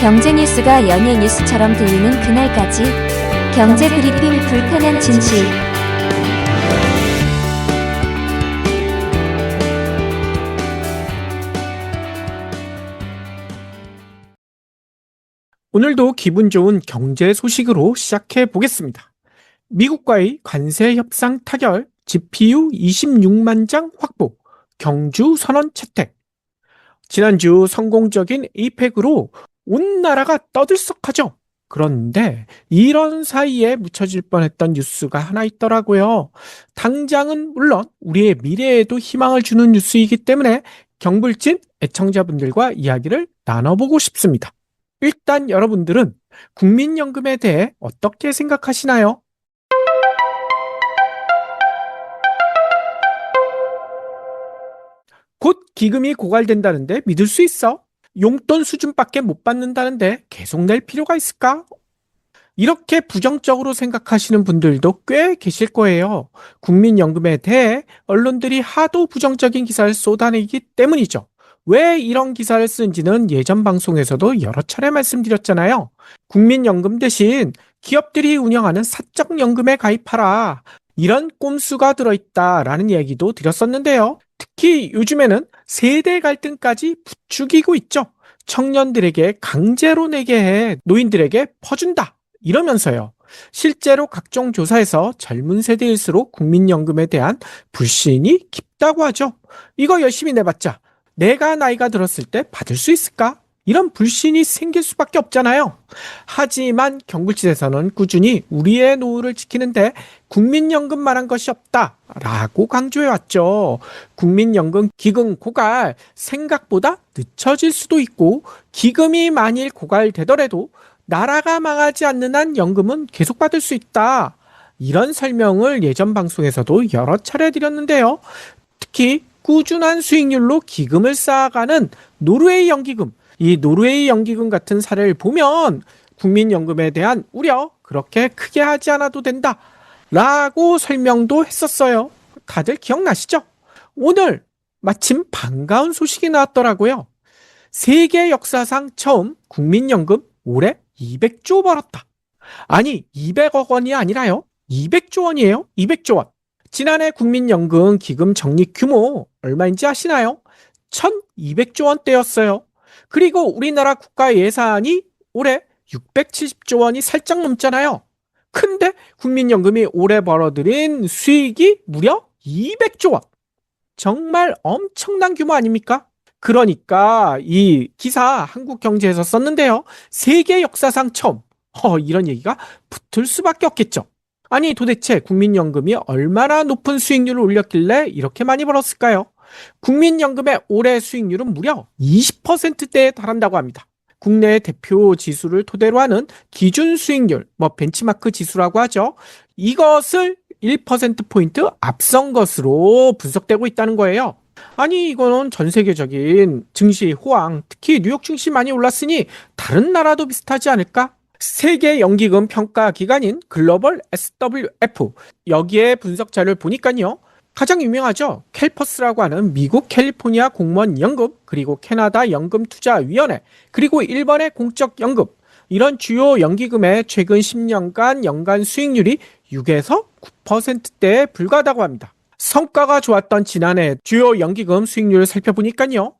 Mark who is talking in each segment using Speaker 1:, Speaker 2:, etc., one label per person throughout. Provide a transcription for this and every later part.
Speaker 1: 경제 뉴스가 연예 뉴스처럼 들리는 그날까지 경제 브리핑 불편한 진실
Speaker 2: 오늘도 기분 좋은 경제 소식으로 시작해 보겠습니다. 미국과의 관세 협상 타결, GPU 26만 장 확보, 경주 선언 채택. 지난주 성공적인 이펙으로 온 나라가 떠들썩하죠. 그런데 이런 사이에 묻혀질 뻔했던 뉴스가 하나 있더라고요. 당장은 물론 우리의 미래에도 희망을 주는 뉴스이기 때문에 경불진 애청자분들과 이야기를 나눠보고 싶습니다. 일단 여러분들은 국민연금에 대해 어떻게 생각하시나요? 곧 기금이 고갈된다는데 믿을 수 있어? 용돈 수준밖에 못 받는다는데 계속 낼 필요가 있을까? 이렇게 부정적으로 생각하시는 분들도 꽤 계실 거예요. 국민연금에 대해 언론들이 하도 부정적인 기사를 쏟아내기 때문이죠. 왜 이런 기사를 쓴지는 예전 방송에서도 여러 차례 말씀드렸잖아요. 국민연금 대신 기업들이 운영하는 사적연금에 가입하라. 이런 꼼수가 들어있다라는 얘기도 드렸었는데요. 특히 요즘에는 세대 갈등까지 부추기고 있죠. 청년들에게 강제로 내게 해 노인들에게 퍼준다. 이러면서요. 실제로 각종 조사에서 젊은 세대일수록 국민연금에 대한 불신이 깊다고 하죠. 이거 열심히 내봤자 내가 나이가 들었을 때 받을 수 있을까? 이런 불신이 생길 수밖에 없잖아요. 하지만 경불지에서는 꾸준히 우리의 노후를 지키는데 국민연금만한 것이 없다라고 강조해왔죠. 국민연금 기금 고갈 생각보다 늦춰질 수도 있고 기금이 만일 고갈되더라도 나라가 망하지 않는 한 연금은 계속 받을 수 있다. 이런 설명을 예전 방송에서도 여러 차례 드렸는데요. 특히 꾸준한 수익률로 기금을 쌓아가는 노르웨이 연기금, 이 노르웨이 연기금 같은 사례를 보면 국민연금에 대한 우려 그렇게 크게 하지 않아도 된다. 라고 설명도 했었어요. 다들 기억나시죠? 오늘 마침 반가운 소식이 나왔더라고요. 세계 역사상 처음 국민연금 올해 200조 벌었다. 아니, 200억 원이 아니라요. 200조 원이에요. 200조 원. 지난해 국민연금 기금 적립 규모 얼마인지 아시나요? 1200조 원대였어요. 그리고 우리나라 국가 예산이 올해 670조 원이 살짝 넘잖아요. 근데 국민연금이 올해 벌어들인 수익이 무려 200조 원. 정말 엄청난 규모 아닙니까? 그러니까 이 기사 한국경제에서 썼는데요. 세계 역사상 처음 어, 이런 얘기가 붙을 수밖에 없겠죠. 아니 도대체 국민연금이 얼마나 높은 수익률을 올렸길래 이렇게 많이 벌었을까요? 국민연금의 올해 수익률은 무려 20%대에 달한다고 합니다. 국내 대표 지수를 토대로 하는 기준 수익률, 뭐 벤치마크 지수라고 하죠. 이것을 1%포인트 앞선 것으로 분석되고 있다는 거예요. 아니, 이거는 전 세계적인 증시 호황, 특히 뉴욕 증시 많이 올랐으니 다른 나라도 비슷하지 않을까? 세계 연기금 평가 기관인 글로벌 SWF 여기에 분석 자료를 보니까요. 가장 유명하죠. 캘퍼스라고 하는 미국 캘리포니아 공무원 연금, 그리고 캐나다 연금 투자 위원회, 그리고 일본의 공적 연금 이런 주요 연기금의 최근 10년간 연간 수익률이 6에서 9%대에 불과하다고 합니다. 성과가 좋았던 지난해 주요 연기금 수익률을 살펴보니까요.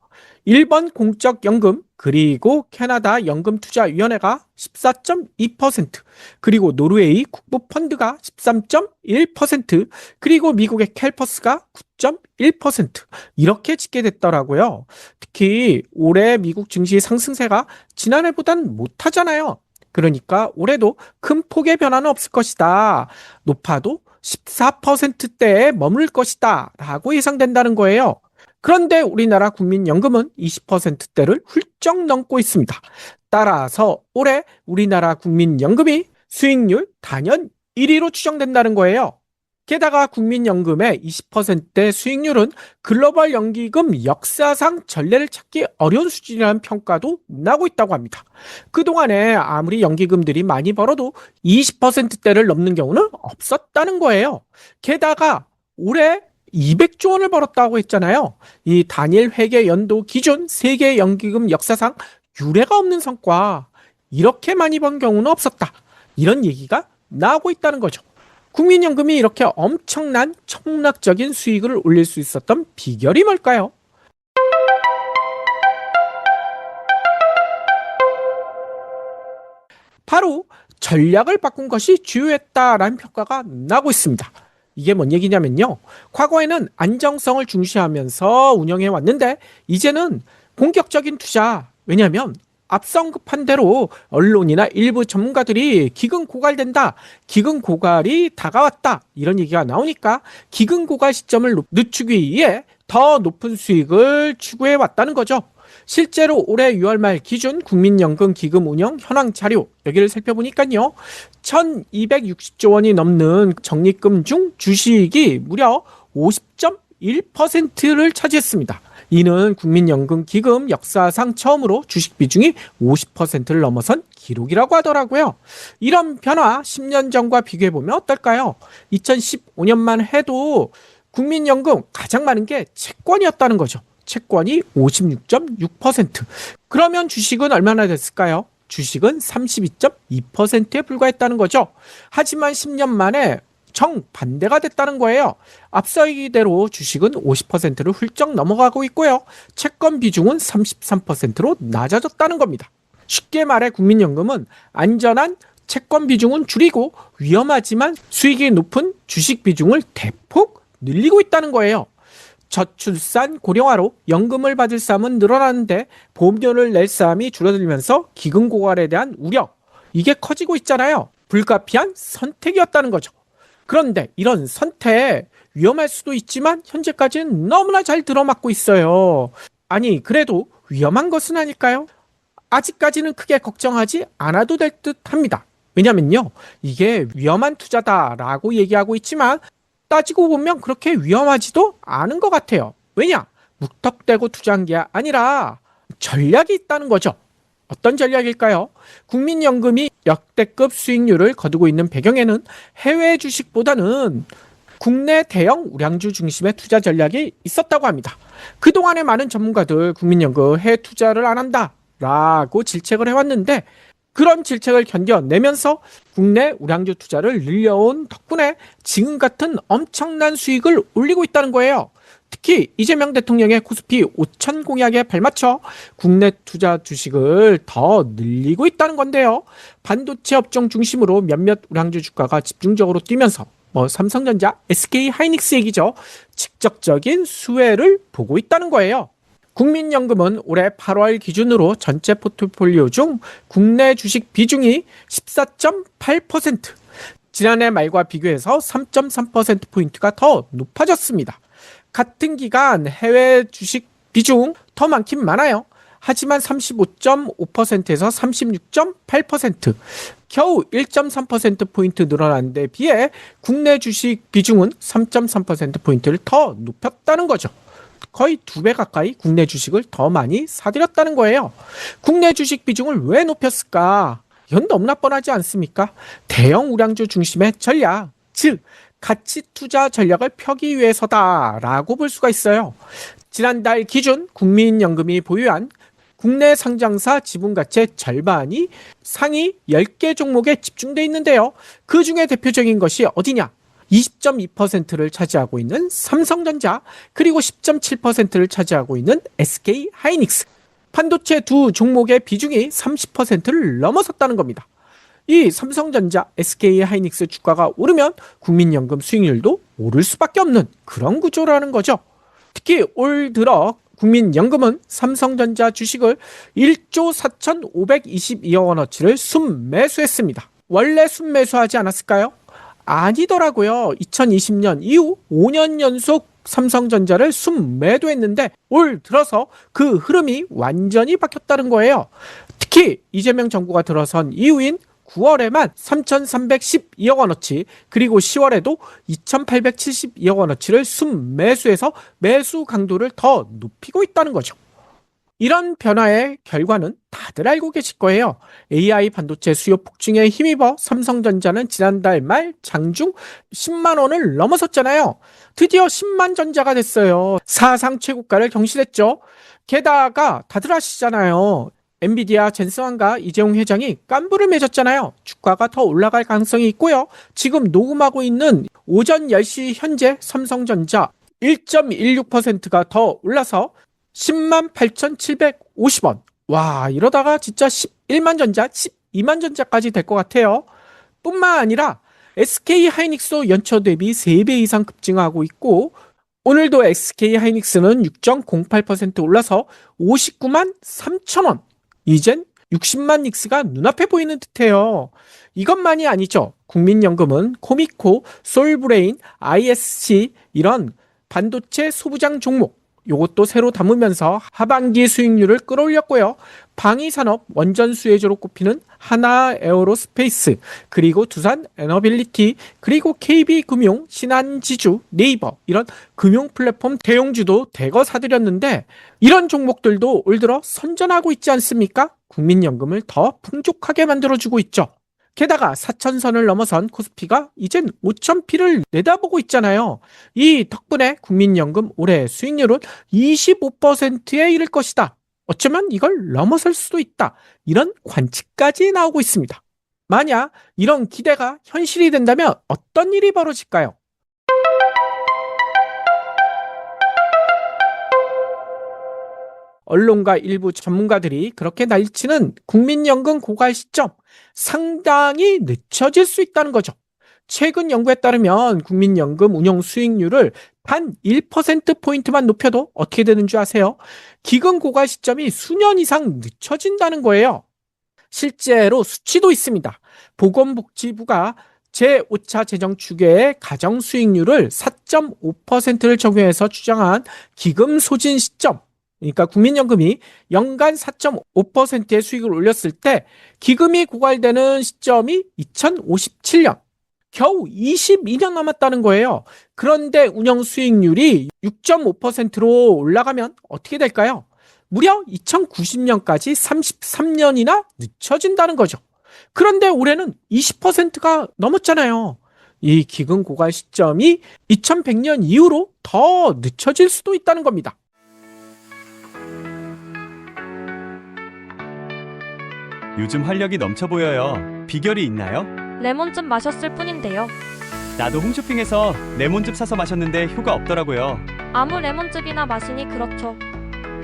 Speaker 2: 일본 공적 연금 그리고 캐나다 연금투자위원회가 14.2%, 그리고 노르웨이 국부펀드가 13.1%, 그리고 미국의 캘퍼스가 9.1% 이렇게 집계됐더라고요. 특히 올해 미국 증시 상승세가 지난해보단 못하잖아요. 그러니까 올해도 큰 폭의 변화는 없을 것이다. 높아도 14%대에 머물 것이다. 라고 예상된다는 거예요. 그런데 우리나라 국민연금은 20%대를 훌쩍 넘고 있습니다. 따라서 올해 우리나라 국민연금이 수익률 단연 1위로 추정된다는 거예요. 게다가 국민연금의 20%대 수익률은 글로벌 연기금 역사상 전례를 찾기 어려운 수준이라는 평가도 나고 있다고 합니다. 그동안에 아무리 연기금들이 많이 벌어도 20%대를 넘는 경우는 없었다는 거예요. 게다가 올해 200조 원을 벌었다고 했잖아요. 이 단일 회계 연도 기준 세계 연기금 역사상 유례가 없는 성과, 이렇게 많이 번 경우는 없었다. 이런 얘기가 나오고 있다는 거죠. 국민연금이 이렇게 엄청난 청락적인 수익을 올릴 수 있었던 비결이 뭘까요? 바로 전략을 바꾼 것이 주요했다라는 평가가 나오고 있습니다. 이게 뭔 얘기냐면요. 과거에는 안정성을 중시하면서 운영해 왔는데 이제는 공격적인 투자. 왜냐하면 앞서 언급한 대로 언론이나 일부 전문가들이 기근 고갈된다. 기근 고갈이 다가왔다. 이런 얘기가 나오니까 기근 고갈 시점을 높- 늦추기 위해 더 높은 수익을 추구해 왔다는 거죠. 실제로 올해 6월 말 기준 국민연금 기금 운영 현황 자료 여기를 살펴보니까요. 1260조 원이 넘는 적립금 중 주식이 무려 50.1%를 차지했습니다. 이는 국민연금 기금 역사상 처음으로 주식 비중이 50%를 넘어선 기록이라고 하더라고요. 이런 변화 10년 전과 비교해 보면 어떨까요? 2015년만 해도 국민연금 가장 많은 게 채권이었다는 거죠. 채권이 56.6%. 그러면 주식은 얼마나 됐을까요? 주식은 32.2%에 불과했다는 거죠. 하지만 10년 만에 정반대가 됐다는 거예요. 앞서 얘기대로 주식은 50%를 훌쩍 넘어가고 있고요. 채권 비중은 33%로 낮아졌다는 겁니다. 쉽게 말해 국민연금은 안전한 채권 비중은 줄이고 위험하지만 수익이 높은 주식 비중을 대폭 늘리고 있다는 거예요. 저출산 고령화로 연금을 받을 사람은 늘어나는데 보험료를 낼 사람이 줄어들면서 기금 고갈에 대한 우려 이게 커지고 있잖아요. 불가피한 선택이었다는 거죠. 그런데 이런 선택 위험할 수도 있지만 현재까지는 너무나 잘 들어맞고 있어요. 아니 그래도 위험한 것은 아닐까요? 아직까지는 크게 걱정하지 않아도 될 듯 합니다. 왜냐면요. 이게 위험한 투자다라고 얘기하고 있지만 따지고 보면 그렇게 위험하지도 않은 것 같아요. 왜냐? 묵턱대고 투자한 게 아니라 전략이 있다는 거죠. 어떤 전략일까요? 국민연금이 역대급 수익률을 거두고 있는 배경에는 해외 주식보다는 국내 대형 우량주 중심의 투자 전략이 있었다고 합니다. 그동안에 많은 전문가들 국민연금 해외 투자를 안 한다 라고 질책을 해왔는데 그런 질책을 견뎌내면서 국내 우량주 투자를 늘려온 덕분에 지금 같은 엄청난 수익을 올리고 있다는 거예요. 특히 이재명 대통령의 코스피 5천 공약에 발맞춰 국내 투자 주식을 더 늘리고 있다는 건데요. 반도체 업종 중심으로 몇몇 우량주 주가가 집중적으로 뛰면서 뭐 삼성전자, SK 하이닉스 얘기죠. 직접적인 수혜를 보고 있다는 거예요. 국민연금은 올해 8월 기준으로 전체 포트폴리오 중 국내 주식 비중이 14.8%, 지난해 말과 비교해서 3.3%포인트가 더 높아졌습니다. 같은 기간 해외 주식 비중 더 많긴 많아요. 하지만 35.5%에서 36.8%, 겨우 1.3%포인트 늘어난 데 비해 국내 주식 비중은 3.3%포인트를 더 높였다는 거죠. 거의 두 배 가까이 국내 주식을 더 많이 사들였다는 거예요. 국내 주식 비중을 왜 높였을까? 이건 너무나 뻔하지 않습니까? 대형 우량주 중심의 전략, 즉 가치 투자 전략을 펴기 위해서다라고 볼 수가 있어요. 지난달 기준 국민연금이 보유한 국내 상장사 지분 가치의 절반이 상위 10개 종목에 집중돼 있는데요. 그 중에 대표적인 것이 어디냐? 20.2%를 차지하고 있는 삼성전자, 그리고 10.7%를 차지하고 있는 SK 하이닉스. 반도체 두 종목의 비중이 30%를 넘어섰다는 겁니다. 이 삼성전자, SK 하이닉스 주가가 오르면 국민연금 수익률도 오를 수밖에 없는 그런 구조라는 거죠. 특히 올 들어 국민연금은 삼성전자 주식을 1조 4,522억 원어치를 순매수했습니다. 원래 순매수하지 않았을까요? 아니더라고요. 2020년 이후 5년 연속 삼성전자를 순매도했는데 올 들어서 그 흐름이 완전히 바뀌었다는 거예요. 특히 이재명 정부가 들어선 이후인 9월에만 3,312억 원어치 그리고 10월에도 2,872억 원어치를 순매수해서 매수 강도를 더 높이고 있다는 거죠. 이런 변화의 결과는 다들 알고 계실 거예요. AI 반도체 수요 폭증에 힘입어 삼성전자는 지난달 말 장중 10만 원을 넘어섰잖아요. 드디어 10만 전자가 됐어요. 사상 최고가를 경신했죠. 게다가 다들 아시잖아요. 엔비디아 젠스왕과 이재용 회장이 깐부를 맺었잖아요. 주가가 더 올라갈 가능성이 있고요. 지금 녹음하고 있는 오전 10시 현재 삼성전자 1.16%가 더 올라서 10만 8,750원. 와, 이러다가 진짜 11만 전자, 12만 전자까지 될 것 같아요. 뿐만 아니라 SK 하이닉스도 연초 대비 3배 이상 급증하고 있고 오늘도 SK 하이닉스는 6.08% 올라서 59만 3천 원. 이젠 60만 닉스가 눈앞에 보이는 듯해요. 이것만이 아니죠. 국민연금은 코미코, 솔브레인, ISC 이런 반도체 소부장 종목 요것도 새로 담으면서 하반기 수익률을 끌어올렸고요. 방위산업 원전 수혜주로 꼽히는 하나 에어로스페이스, 그리고 두산 에너빌리티, 그리고 KB금융, 신한지주, 네이버 이런 금융 플랫폼 대용주도 대거 사들였는데 이런 종목들도 올 들어 선전하고 있지 않습니까? 국민연금을 더 풍족하게 만들어주고 있죠. 게다가 4천선을 넘어선 코스피가 이젠 5천피를 내다보고 있잖아요. 이 덕분에 국민연금 올해 수익률은 25%에 이를 것이다. 어쩌면 이걸 넘어설 수도 있다. 이런 관측까지 나오고 있습니다. 만약 이런 기대가 현실이 된다면 어떤 일이 벌어질까요? 언론과 일부 전문가들이 그렇게 날치는 국민연금 고갈 시점 상당히 늦춰질 수 있다는 거죠. 최근 연구에 따르면 국민연금 운용 수익률을 단 1%포인트만 높여도 어떻게 되는 줄 아세요? 기금 고갈 시점이 수년 이상 늦춰진다는 거예요. 실제로 수치도 있습니다. 보건복지부가 제5차 재정 추계의 가정 수익률을 4.5%를 적용해서 추정한 기금 소진 시점 그러니까 국민연금이 연간 4.5%의 수익을 올렸을 때 기금이 고갈되는 시점이 2057년. 겨우 22년 남았다는 거예요. 그런데 운영 수익률이 6.5%로 올라가면 어떻게 될까요? 무려 2090년까지 33년이나 늦춰진다는 거죠. 그런데 올해는 20%가 넘었잖아요. 이 기금 고갈 시점이 2100년 이후로 더 늦춰질 수도 있다는 겁니다.
Speaker 3: 요즘 활력이 넘쳐 보여요. 비결이 있나요?
Speaker 4: 레몬즙 마셨을 뿐인데요.
Speaker 3: 나도 홈쇼핑에서 레몬즙 사서 마셨는데 효과 없더라고요.
Speaker 4: 아무 레몬즙이나 마시니 그렇죠.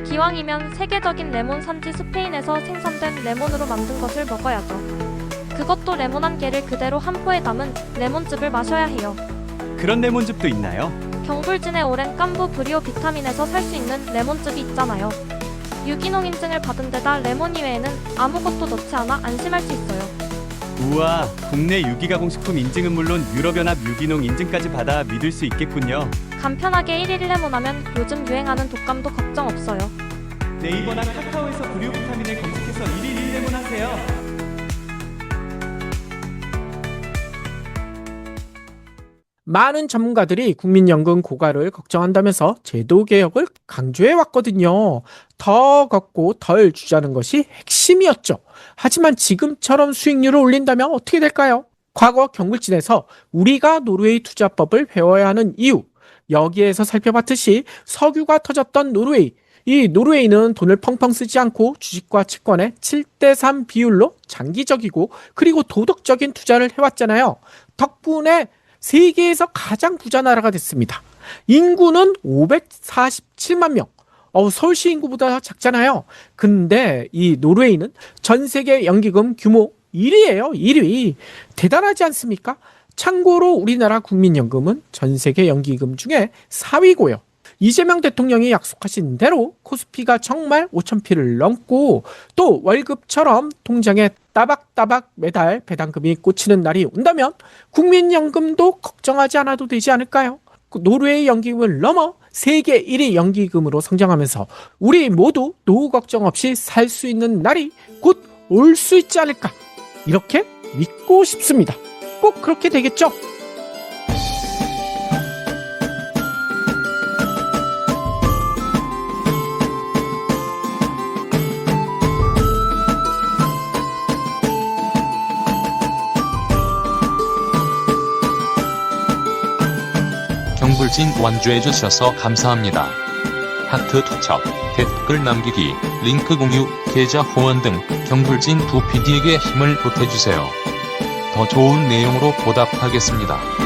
Speaker 4: 기왕이면 세계적인 레몬 산지 스페인에서 생산된 레몬으로 만든 것을 먹어야죠. 그것도 레몬 한 개를 그대로 한 포에 담은 레몬즙을 마셔야 해요.
Speaker 3: 그런 레몬즙도 있나요?
Speaker 4: 경불진의 오랜 깐부 브리오 비타민에서 살 수 있는 레몬즙이 있잖아요. 유기농 인증을 받은 데다 레몬 이외에는 아무것도 넣지 않아 안심할 수 있어요.
Speaker 3: 우와, 국내 유기가공식품 인증은 물론 유럽연합 유기농 인증까지 받아 믿을 수 있겠군요.
Speaker 4: 간편하게 1일 레몬하면 요즘 유행하는 독감도 걱정 없어요.
Speaker 3: 네이버나 카카오에서 브리오 비타민을 검색해서 1일 1레몬 하세요.
Speaker 2: 많은 전문가들이 국민연금 고갈을 걱정한다면서 제도 개혁을 강조해 왔거든요. 더 걷고 덜 주자는 것이 핵심이었죠. 하지만 지금처럼 수익률을 올린다면 어떻게 될까요? 과거 경불진에서 우리가 노르웨이 투자법을 배워야 하는 이유, 여기에서 살펴봤듯이 석유가 터졌던 노르웨이, 이 노르웨이는 돈을 펑펑 쓰지 않고 주식과 채권의 7대3 비율로 장기적이고 그리고 도덕적인 투자를 해왔잖아요. 덕분에 세계에서 가장 부자 나라가 됐습니다. 인구는 547만 명. 어, 서울시 인구보다 작잖아요. 근데 이 노르웨이는 전 세계 연기금 규모 1위예요. 1위. 대단하지 않습니까? 참고로 우리나라 국민연금은 전 세계 연기금 중에 4위고요. 이재명 대통령이 약속하신 대로 코스피가 정말 5천피를 넘고 또 월급처럼 통장에 따박따박 매달 배당금이 꽂히는 날이 온다면 국민연금도 걱정하지 않아도 되지 않을까요? 그 노르웨이 연기금을 넘어 세계 1위 연기금으로 성장하면서 우리 모두 노후 걱정 없이 살 수 있는 날이 곧 올 수 있지 않을까 이렇게 믿고 싶습니다. 꼭 그렇게 되겠죠?
Speaker 5: 경불진 완주해 주셔서 감사합니다. 하트 투척, 댓글 남기기, 링크 공유, 계좌 후원 등 경불진 두 PD에게 힘을 보태주세요. 더 좋은 내용으로 보답하겠습니다.